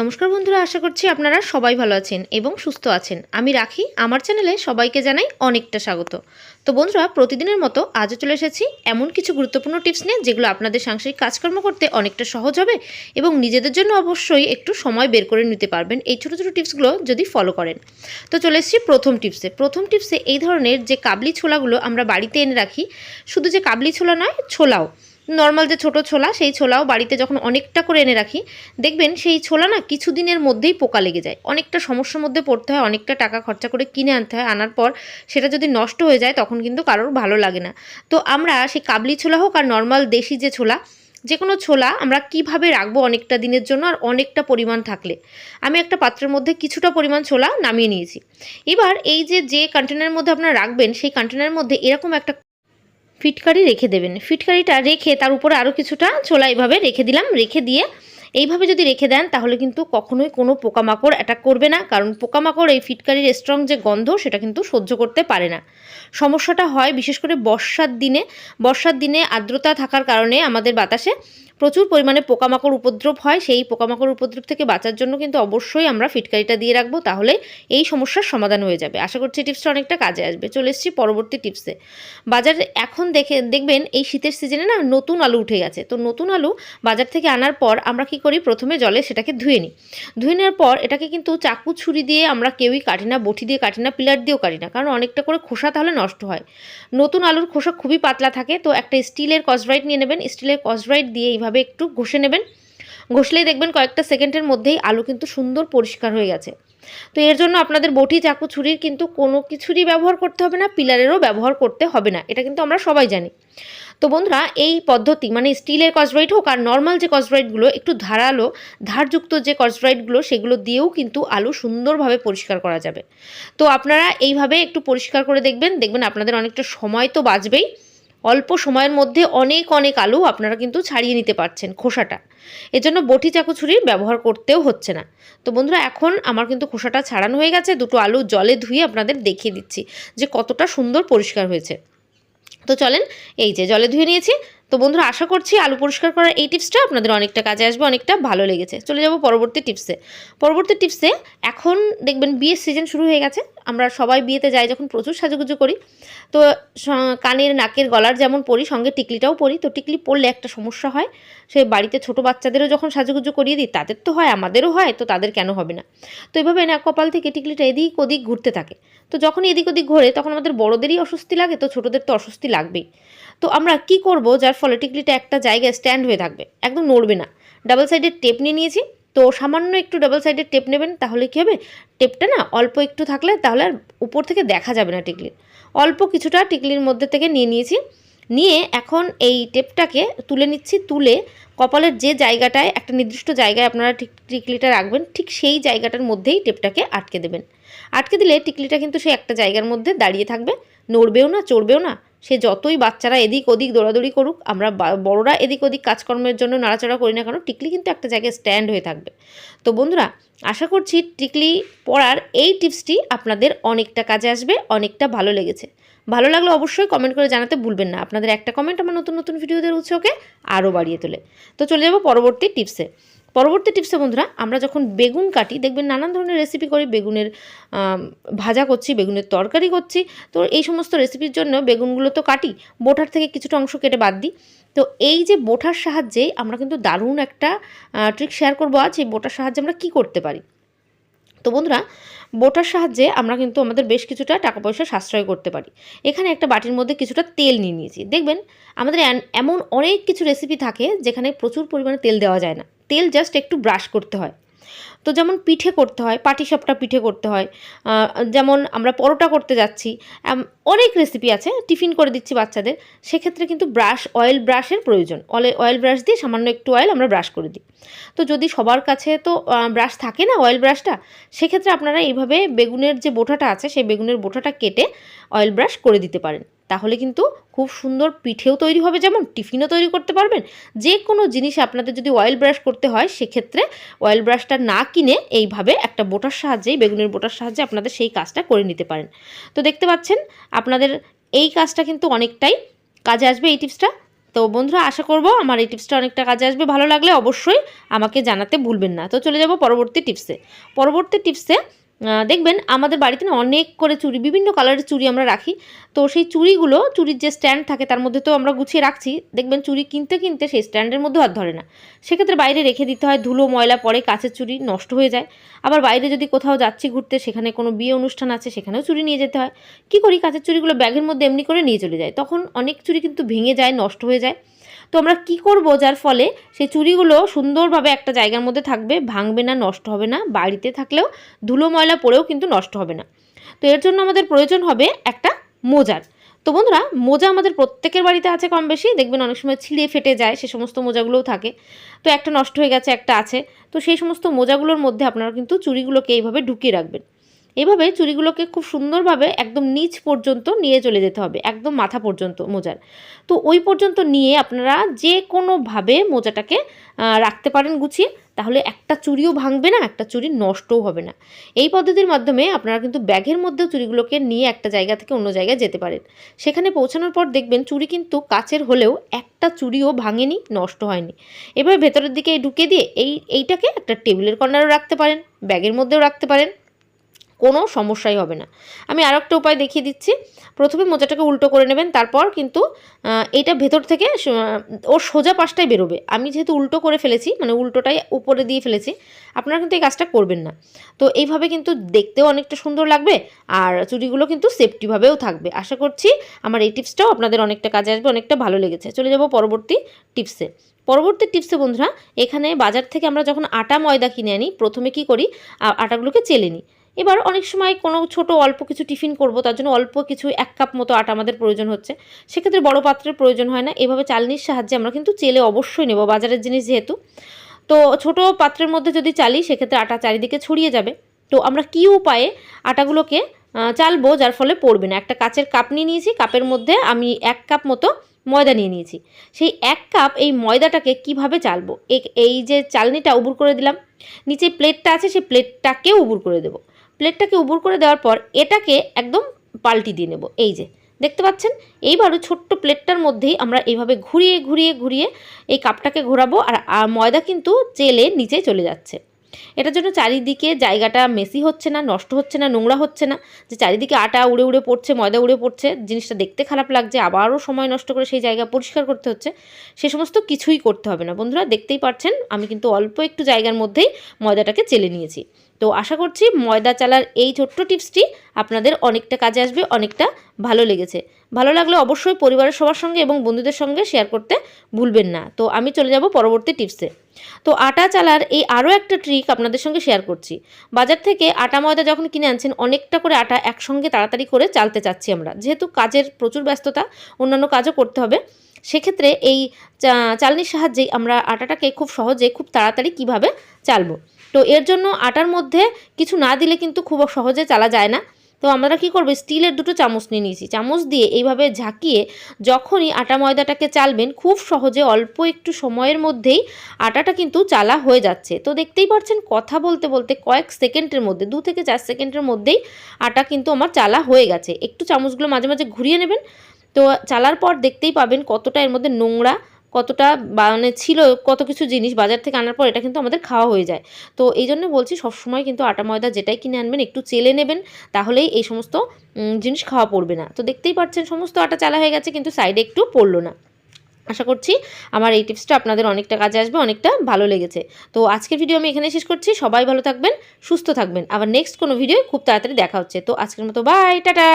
নমস্কার বন্ধুরা, আশা করছি আপনারা সবাই ভালো আছেন এবং সুস্থ আছেন। আমি রাখি, আমার চ্যানেলে সবাইকে জানাই অনেকটা স্বাগত। তো বন্ধুরা, প্রতিদিনের মতো আজও চলে এসেছি এমন কিছু গুরুত্বপূর্ণ টিপস নিয়ে, যেগুলো আপনাদের সাংসারিক কাজকর্ম করতে অনেকটা সহজ হবে এবং নিজেদের জন্য অবশ্যই একটু সময় বের করে নিতে পারবেন। এই ছোটো ছোটো টিপসগুলো যদি ফলো করেন। তো চলে এসেছি প্রথম টিপসে। প্রথম টিপসে এই ধরনের যে কাবলি ছোলাগুলো আমরা বাড়িতে এনে রাখি, শুধু যে কাবলি ছোলা নয়, ছোলাও। নর্মাল যে ছোট ছোলা, সেই ছোলাও বাড়িতে যখন অনেকটা করে এনে রাখি, দেখবেন সেই ছোলা না কিছুদিনের মধ্যেই পোকা লেগে যায়। অনেকটা সমস্যার মধ্যে পড়তে হয়, অনেকটা টাকা খরচা করে কিনে আনতে হয়। আনার পর সেটা যদি নষ্ট হয়ে যায়, তখন কিন্তু কারোর ভালো লাগে না। তো আমরা সেই কাবলি ছোলা হোক আর নর্মাল দেশি যে ছোলা যে কোনো ছোলা আমরা কীভাবে রাখব অনেকটা দিনের জন্য আর অনেকটা পরিমাণ থাকলে? আমি একটা পাত্রের মধ্যে কিছুটা পরিমাণ ছোলা নামিয়ে নিয়েছি। এবার এই যে যে কন্টেনারের মধ্যে আপনারা রাখবেন, সেই কন্টেনারের মধ্যে এরকম একটা ফিটকারি রেখে দেবেন। ফিটকারিটা রেখে তার উপরে আরও কিছুটা ছোলা এইভাবে রেখে দিলাম। রেখে দিয়ে এইভাবে যদি রেখে দেন, তাহলে কিন্তু কখনোই কোনো পোকামাকড় অ্যাটাক করবে না। কারণ পোকামাকড় এই ফিটকারির স্ট্রং যে গন্ধ, সেটা কিন্তু সহ্য করতে পারে না। সমস্যাটা হয় বিশেষ করে বর্ষার দিনে। বর্ষার দিনে আর্দ্রতা থাকার কারণে আমাদের বাতাসে প্রচুর পরিমাণে পোকামাকড় উপদ্রব হয়, সেই পোকামাকড় উপদ্রব থেকে বাঁচার জন্য কিন্তু অবশ্যই আমরা ফিটকারিটা দিয়ে রাখব, তাহলে এই সমস্যার সমাধান হয়ে যাবে। আশা করছি টিপসটা অনেকটা কাজে আসবে। চলে এসেছি পরবর্তী টিপসে। বাজারে এখন দেখে, দেখবেন এই শীতের সিজনে না নতুন আলু উঠে গেছে। তো নতুন আলু বাজার থেকে আনার পর আমরা কি করি? প্রথমে জলে সেটাকে ধুয়ে নিই। ধুয়ে নেওয়ার পর এটাকে কিন্তু চাকু ছুরি দিয়ে আমরা কেউই কাটি না বটি দিয়ে কাটি না পিলার দিয়েও কাটি না কারণ অনেকটা করে খোসা তাহলে নষ্ট হয়। নতুন আলুর খোসা খুবই পাতলা থাকে, তো একটা স্টিলের কসব্রাইট নিয়ে নেবেন। স্টিলের কসব্রাইট দিয়ে এইভাবে একটু ঘষে নেবেন। ঘষলেই দেখবেন কয়েকটা সেকেন্ডের মধ্যেই আলু কিন্তু সুন্দর পরিষ্কার হয়ে গেছে। তো এর জন্য আপনাদের বটি, চাকু, ছুরির কিন্তু কোনো কিছুরই ব্যবহার করতে হবে না, পিলারেরও ব্যবহার করতে হবে না, এটা কিন্তু আমরা সবাই জানি। তো বন্ধুরা, এই পদ্ধতি মানে স্টিলের কসব্রাইট হোক আর নর্মাল যে কসব্রাইটগুলো একটু ধারালো, ধারযুক্ত যে কসব্রাইটগুলো সেগুলো দিয়েও কিন্তু আলু সুন্দরভাবে পরিষ্কার করা যাবে। তো আপনারা এইভাবে একটু পরিষ্কার করে দেখবেন দেখবেন আপনাদের অনেকটা সময় তো বাঁচবেই। অল্প সময়ের মধ্যে অনেক অনেক আলু আপনারা কিন্তু ছাড়িয়ে নিতে পারছেন খোসাটা। এজন্য বটি চাকু ছুরির ব্যবহার করতেও হচ্ছে না। তো বন্ধুরা, এখন আমার কিন্তু খোসাটা ছাড়ানো হয়ে গেছে। দুটো আলু জলে ধুয়ে আপনাদের দেখিয়ে দিচ্ছি যে কতটা সুন্দর পরিষ্কার হয়েছে। তো চলেন, এই যে জলে ধুয়ে নিয়েছি। তো বন্ধুরা, আশা করছি আলু পরিষ্কার করার এই টিপসটা আপনাদের অনেকটা কাজে আসবে, অনেকটা ভালো লেগেছে। চলে যাব পরবর্তী টিপসে পরবর্তী টিপসে এখন দেখবেন বিয়ের সিজন শুরু হয়ে গেছে, আমরা সবাই বিয়েতে যাই যখন প্রচুর সাজুগুজু করি। তো কানের, নাকের, গলার যেমন পরি, সঙ্গে টিকলিটাও পরি। তো টিকলি পরলে একটা সমস্যা হয়, সে বাড়িতে ছোট বাচ্চাদেরও যখন সাজুগুজু করিয়ে দিই, তাদের তো হয়, আমাদেরও হয়, তো তাদের কেন হবে না? তো এভাবে না, কপাল থেকে টিকলিটা এদিক ওদিক ঘুরতে থাকে। তো যখন এদিক ওদিক ঘোরে, তখন আমাদের বড়োদেরই অস্বস্তি লাগে, তো ছোটোদের তো অস্বস্তি লাগবেই। তো আমরা কি করব, যার ফলে টিকলিটা একটা জায়গায় স্ট্যান্ড হয়ে থাকবে, একদম নড়বে না। ডাবল সাইডের টেপ নিয়ে নিয়েছি, তো সামান্য একটু ডাবল সাইডের টেপ নেবেন, তাহলে কী হবে টেপটা না অল্প একটু থাকলে তাহলে আর উপর থেকে দেখা যাবে না টিকলির। অল্প কিছুটা টিকলির মধ্যে থেকে নিয়ে নিয়েছি, নিয়ে এখন এই টেপটাকে তুলে নিচ্ছি, তুলে কপালের যে জায়গাটায়, একটা নির্দিষ্ট জায়গায় আপনারা টিকলিটা রাখবেন, ঠিক সেই জায়গাটার মধ্যেই টেপটাকে আটকে দেবেন। আটকে দিলে টিকলিটা কিন্তু সেই একটা জায়গার মধ্যে দাঁড়িয়ে থাকবে, নড়বেও না, চড়বেও না। সে যতই বাচ্চারা এদিক ওদিক দৌড়াদৌড়ি করুক, আমরা বড়রা এদিক ওদিক কাজকর্মের জন্য নাড়াচাড়া করি না কেন, টিকলি কিন্তু একটা জায়গায় স্ট্যান্ড হয়ে থাকবে। তো বন্ধুরা, আশা করছি টিকলি পড়ার এই টিপসটি আপনাদের অনেকটা কাজে আসবে, অনেকটা ভালো লেগেছে। ভালো লাগলে অবশ্যই কমেন্ট করে জানাতে ভুলবেন না। আপনাদের একটা কমেন্ট আমার নতুন নতুন ভিডিওদের উৎসকে আরও বাড়িয়ে তোলে। তো চলে যাব পরবর্তী টিপসে। পরবর্তী টিপসে বন্ধুরা, আমরা যখন বেগুন কাটি, দেখবেন নানান ধরনের রেসিপি করি বেগুনের ভাজা করছি, বেগুনের তরকারি করছি, তো এই সমস্ত রেসিপির জন্য বেগুনগুলো তো কাটি বোটার থেকে কিছুটা অংশ কেটে বাদ দিই। তো এই যে বোটার সাহায্যে আমরা কিন্তু দারুণ একটা ট্রিক শেয়ার করব আজ, এই বোটার সাহায্যে আমরা কি করতে পারি? তো বন্ধুরা, বোটার সাহায্যে আমরা কিন্তু আমাদের বেশ কিছুটা টাকা পয়সা সাশ্রয় করতে পারি। এখানে একটা বাটির মধ্যে কিছুটা তেল নিয়ে নিয়েছি। দেখবেন, আমাদের এমন অনেক কিছু রেসিপি থাকে যেখানে প্রচুর পরিমাণে তেল দেওয়া যায় না। তেল জাস্ট একটু ব্রাশ করতে হয়। তো যেমন পিঠে করতে হয়, পাটিসাপটা পিঠে করতে হয় যেমন আমরা পরোটা করতে যাচ্ছি অনেক রেসিপি আছে টিফিন করে দিচ্ছি বাচ্চাদের, সেক্ষেত্রে কিন্তু ব্রাশ অয়েল ব্রাশের প্রয়োজন। অয়েল ব্রাশ দিয়ে সামান্য একটু অয়েল আমরা ব্রাশ করে দিই। তো যদি সবার কাছে তো ব্রাশ থাকে না অয়েল ব্রাশটা সেক্ষেত্রে আপনারা এইভাবে বেগুনের যে বোটাটা আছে, সেই বেগুনের বোটাটা কেটে অয়েল ব্রাশ করে দিতে পারেন। তাহলে কিন্তু খুব সুন্দর পিঠেও তৈরি হবে যেমন, টিফিনও তৈরি করতে পারবেন। যে কোনো জিনিস আপনাদের যদি অয়েল ব্রাশ করতে হয়, সেক্ষেত্রে অয়েল ব্রাশটা না কিনে এইভাবে একটা বোটার সাহায্যেই, বেগুনের বোটার সাহায্যে আপনাদের সেই কাজটা করে নিতে পারেন। তো দেখতে পাচ্ছেন, আপনাদের এই কাজটা কিন্তু অনেকটাই কাজে আসবে এই টিপসটা তো বন্ধুরা, আশা করব আমার এই টিপসটা অনেকটা কাজে আসবে। ভালো লাগলে অবশ্যই আমাকে জানাতে ভুলবেন না। তো চলে যাব পরবর্তী টিপসে পরবর্তী টিপসে দেখবেন আমাদের বাড়িতে না অনেক করে চুড়ি বিভিন্ন কালারের চুড়ি আমরা রাখি। তো সেই চুড়িগুলো চুড়ির যে স্ট্যান্ড থাকে তার মধ্যে তো আমরা গুছিয়ে রাখছি। দেখবেন চুড়ি কিনতে কিনতে সেই স্ট্যান্ডের মধ্যেও হাত ধরে না। সেক্ষেত্রে বাইরে রেখে দিতে হয়, ধুলো, ময়লা পরে কাঁচের চুড়ি নষ্ট হয়ে যায়। আবার বাইরে যদি কোথাও যাচ্ছি ঘুরতে, সেখানে কোনো বিয়ে অনুষ্ঠান আছে, সেখানেও চুড়ি নিয়ে যেতে হয়। কী করি? কাঁচের চুড়িগুলো ব্যাগের মধ্যে এমনি করে নিয়ে চলে যায় তখন অনেক চুড়ি কিন্তু ভেঙে যায়, নষ্ট হয়ে যায়। তো আমরা কী করব যার ফলে সেই চুড়িগুলো সুন্দরভাবে একটা জায়গার মধ্যে থাকবে, ভাঙবে না, নষ্ট হবে না, বাড়িতে থাকলেও ধুলো ময়লা পড়েও কিন্তু নষ্ট হবে না। তো এর জন্য আমাদের প্রয়োজন হবে একটা মোজার। তো বন্ধুরা, মোজা আমাদের প্রত্যেকের বাড়িতে আছে কম বেশি দেখবেন অনেক সময় ছিঁড়ে ফেটে যায়, সে সমস্ত মোজাগুলোও থাকে। তো একটা নষ্ট হয়ে গেছে, একটা আছে। তো সেই সমস্ত মোজাগুলোর মধ্যে আপনারা কিন্তু চুড়িগুলোকে এইভাবে ঢুকিয়ে রাখবেন। এভাবে চুড়িগুলোকে খুব সুন্দরভাবে একদম নিচ পর্যন্ত নিয়ে চলে যেতে হবে, একদম মাথা পর্যন্ত মোজার। তো ওই পর্যন্ত নিয়ে আপনারা যে কোনোভাবে মোজাটাকে রাখতে পারেন গুছিয়ে, তাহলে একটা চুড়িও ভাঙবে না, একটা চুড়ি নষ্টও হবে না। এই পদ্ধতির মাধ্যমে আপনারা কিন্তু ব্যাগের মধ্যেও চুড়িগুলোকে নিয়ে একটা জায়গা থেকে অন্য জায়গায় যেতে পারেন। সেখানে পৌঁছানোর পর দেখবেন চুড়ি কিন্তু কাচের হলেও একটা চুড়িও ভাঙেনি, নষ্ট হয়নি। এবার ভেতরের দিকে ঢুকে দিয়ে এই, এইটাকে একটা টেবিলের কর্নারও রাখতে পারেন, ব্যাগের মধ্যেও রাখতে পারেন। কোনো সমস্যাই হবে না। আমি আরও একটা উপায় দেখিয়ে দিচ্ছি। প্রথমে মোজাটাকে উল্টো করে নেবেন, তারপর কিন্তু এইটা ভেতর থেকে ওর সোজা পাশটাই বেরোবে। আমি যেহেতু উল্টো করে ফেলেছি মানে উল্টোটাই উপরে দিয়ে ফেলেছি, আপনারা কিন্তু এই কাজটা করবেন না। তো এইভাবে কিন্তু দেখতেও অনেকটা সুন্দর লাগবে, আর চুড়িগুলো কিন্তু সেফটিভাবেও থাকবে। আশা করছি আমার এই টিপসটাও আপনাদের অনেকটা কাজে আসবে, অনেকটা ভালো লেগেছে। চলে যাব পরবর্তী টিপসে। পরবর্তী টিপসে, বন্ধুরা, এখানে বাজার থেকে আমরা যখন আটা ময়দা কিনে আনি, প্রথমে কি করি? আটাগুলোকে চেলে নিই। এবার অনেক সময় কোনো ছোট অল্প কিছু টিফিন করব, তার জন্য অল্প কিছু এক কাপ মতো আটা আমাদের প্রয়োজন হচ্ছে। সেক্ষেত্রে বড় পাত্রের প্রয়োজন হয় না। এভাবে চালনির সাহায্যে আমরা কিন্তু চেলে অবশ্যই নেব বাজারের জিনিস যেহেতু। তো ছোট পাত্রের মধ্যে যদি চালি, সেক্ষেত্রে আটা চারিদিকে ছড়িয়ে যাবে। তো আমরা কী উপায়ে আটাগুলোকে চালবো, যার ফলে পড়বে না? একটা কাচের কাপ নিয়ে নিয়েছি, কাপের মধ্যে আমি এক কাপ মতো ময়দা নিয়ে নিয়েছি। সেই এক কাপ এই ময়দাটাকে কীভাবে চালবো? এই যে চালনিটা উবুর করে দিলাম, নিচে প্লেটটা আছে, সেই প্লেটটাকেও উবুর করে দেবো। প্লেটটাকে উবুর করে দেওয়ার পর এটাকে একদম পাল্টি দিয়ে নেব। এই যে, দেখতে পাচ্ছেন? এইবারও ছোট্ট প্লেটটার মধ্যেই আমরা এইভাবে ঘুরিয়ে ঘুরিয়ে ঘুরিয়ে এই কাপটাকে ঘোরাবো আর ময়দা কিন্তু চেলে নিচে চলে যাচ্ছে। এটার জন্য চারিদিকে জায়গাটা মেসি হচ্ছে না, নষ্ট হচ্ছে না, নোংরা হচ্ছে না। যে চারিদিকে আটা উড়ে উড়ে পড়ছে, ময়দা উড়ে পড়ছে, জিনিসটা দেখতে খারাপ লাগছে, আবারও সময় নষ্ট করে সেই জায়গা পরিষ্কার করতে হচ্ছে, সে সমস্ত কিছুই করতে হবে না। বন্ধুরা, দেখতেই পাচ্ছেন, আমি কিন্তু অল্প একটু জায়গার মধ্যেই ময়দাটাকে চেলে নিয়েছি। তো আশা করছি ময়দা চালার এই ছোট্ট টিপসটি আপনাদের অনেকটা কাজে আসবে, অনেকটা ভালো লেগেছে। ভালো লাগলে অবশ্যই পরিবারের সবার সঙ্গে এবং বন্ধুদের সঙ্গে শেয়ার করতে ভুলবেন না। তো আমি চলে যাব পরবর্তী টিপসে। তো আটা চালার এই আরও একটা ট্রিক আপনাদের সঙ্গে শেয়ার করছি। বাজার থেকে আটা ময়দা যখন কিনে আনছেন, অনেকটা করে আটা একসঙ্গে তাড়াতাড়ি করে চালতে চাচ্ছি আমরা। যেহেতু কাজের প্রচুর ব্যস্ততা, অন্যান্য কাজও করতে হবে, সেক্ষেত্রে এই চালনির সাহায্যেই আমরা আটাটাকে খুব সহজে, খুব তাড়াতাড়ি কীভাবে চালবো। তো এর জন্য আটার মধ্যে কিছু না দিলে কিন্তু খুব সহজে চালা যায় না। তো আমরা কি করব? স্টিলের দুটো চামচ নিয়ে নিয়েছি। চামচ দিয়ে এইভাবে ঝাঁকিয়ে যখনই আটা ময়দাটাকে চালবেন, খুব সহজে অল্প একটু সময়ের মধ্যেই আটাটা কিন্তু চালা হয়ে যাচ্ছে। তো দেখতেই পাচ্ছেন, কথা বলতে বলতে কয়েক সেকেন্ডের মধ্যে, দু থেকে চার সেকেন্ডের মধ্যেই আটা কিন্তু আমার চালা হয়ে গেছে। একটু চামচগুলো মাঝে মাঝে ঘুরিয়ে নেবেন। তো চালার পর দেখতেই পাবেন কতটা এর মধ্যে নোংরা কতটা মানে ছিল, কত কিছু জিনিস বাজার থেকে আনার পর এটা কিন্তু আমাদের খাওয়া হয়ে যায়। তো এই জন্য বলছি সবসময় কিন্তু আটা ময়দা যেটাই কিনে আনবেন, একটু চেলে নেবেন, তাহলেই এই সমস্ত জিনিস খাওয়া পড়বে না। তো দেখতেই পাচ্ছেন সমস্ত আটা চালা হয়ে গেছে, কিন্তু সাইডে একটু পড়ল না। আশা করছি আমার এই টিপসটা আপনাদের অনেকটা কাজে আসবে, অনেকটা ভালো লেগেছে। তো আজকের ভিডিও আমি এখানে শেষ করছি, সবাই ভালো থাকবেন, সুস্থ থাকবেন। আবার নেক্সট কোনো ভিডিও খুব তাড়াতাড়ি দেখা হচ্ছে। তো আজকের মতো বাই টাটা!